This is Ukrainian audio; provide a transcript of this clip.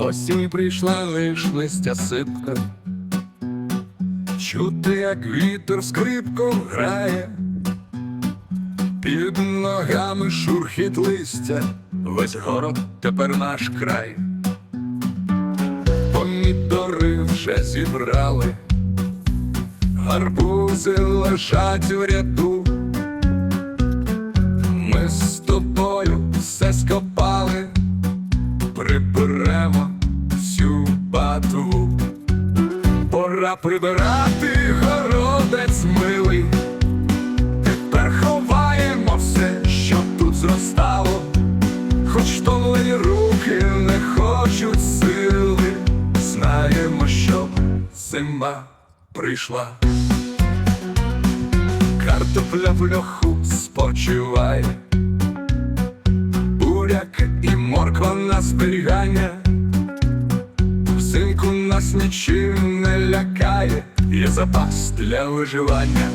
Осінь прийшла лиш листя сипка. Чути, як вітер скрипку грає, під ногами шурхіт листя, весь город тепер наш край. Помідори вже зібрали, гарбузи лежать в ряду. Бату. Пора прибирати городець милий. Тепер ховаємо все, що тут зростало, хоч втомлені руки не хочуть сили, знаємо, що зима прийшла. Картопля в льоху спочиває, буряк і морква на зберігання. Взимку нас нічим не лякає, є запас для виживання.